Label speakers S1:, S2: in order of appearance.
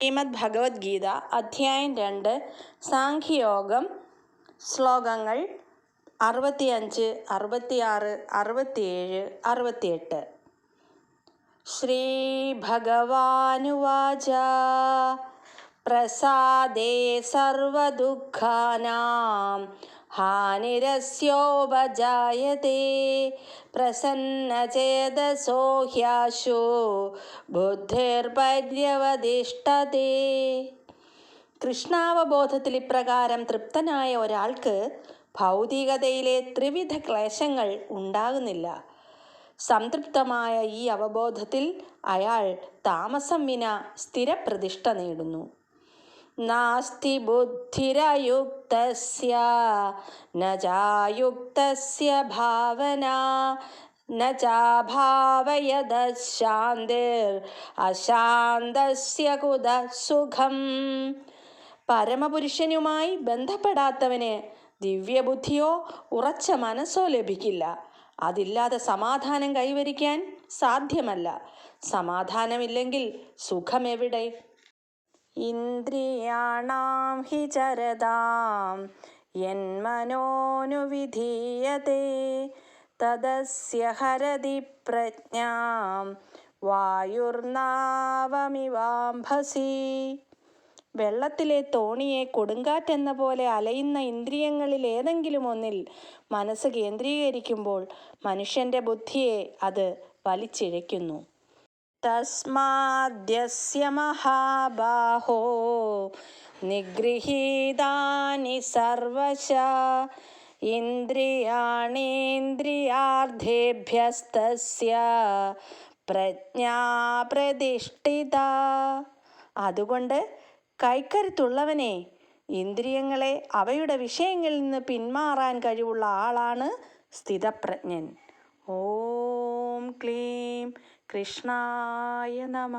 S1: ശ്രീമദ് ഭഗവത്ഗീത അധ്യായം രണ്ട് സാഖ്യയോഗം ശ്ലോകങ്ങൾ അറുപത്തിയഞ്ച് അറുപത്തിയാറ് അറുപത്തിയേഴ് അറുപത്തിയെട്ട്. ശ്രീഭഗവാനുവാച പ്രസാദേ സർവദുഃഖാനാം ഹാനിരസ്യോപജായത്തെ പ്രസന്നചേതസോ ഹ്യാശു ബുദ്ധിർപര്യവതിഷ്ഠതേ കൃഷ്ണാവബോധത്തിൽ ഇപ്രകാരം തൃപ്തനായ ഒരാൾക്ക് ഭൗതികതയിലെ ത്രിവിധ ക്ലേശങ്ങൾ ഉണ്ടാകുന്നില്ല. സംതൃപ്തമായ ഈ അവബോധത്തിൽ അയാൾ താമസം വിന സ്ഥിരപ്രതിഷ്ഠ നേടുന്നു. നാസ്തി ബുദ്ധിരയുക്തസ്യ ന ഭാവന ന ചാഭാവയത ശാന്തിർ അശാന്തസ്യ കുത സുഖം പരമപുരുഷനുമായി ബന്ധപ്പെടാത്തവന് ദിവ്യബുദ്ധിയോ ഉറച്ച മനസ്സോ ലഭിക്കില്ല. അതില്ലാതെ സമാധാനം കൈവരിക്കാൻ സാധ്യമല്ല. സമാധാനമില്ലെങ്കിൽ സുഖമെവിടെ? ഇന്ദ്രിയാണാം ഹി ചരതാം യന്മനോനുവിധീയത്തെ തദസ്യ ഹരതി പ്രജ്ഞാം. വായുർനാവമിവാംഭസി വെള്ളത്തിലെ തോണിയെ കൊടുങ്കാറ്റെന്ന പോലെ അലയുന്ന ഇന്ദ്രിയങ്ങളിൽ ഏതെങ്കിലും ഒന്നിൽ മനസ്സ് കേന്ദ്രീകരിക്കുമ്പോൾ മനുഷ്യന്റെ ബുദ്ധിയെ അത് വലിച്ചിഴയ്ക്കുന്നു. തസ്മാദ്യസ്യ മഹാബാഹോ നിഗൃഹീതാനി സർവശ ഇന്ദ്രിയാണീന്ദ്രിയാർത്ഥേഭ്യസ്തസ്യ പ്രജ്ഞാ പ്രതിഷ്ഠിത അതുകൊണ്ട് കൈക്കരുത്തുള്ളവനെ ഇന്ദ്രിയങ്ങളെ അവയുടെ വിഷയങ്ങളിൽ നിന്ന് പിന്മാറാൻ കഴിവുള്ള ആളാണ് സ്ഥിതപ്രജ്ഞൻ. ഓം കൃഷ്ണായ നമ.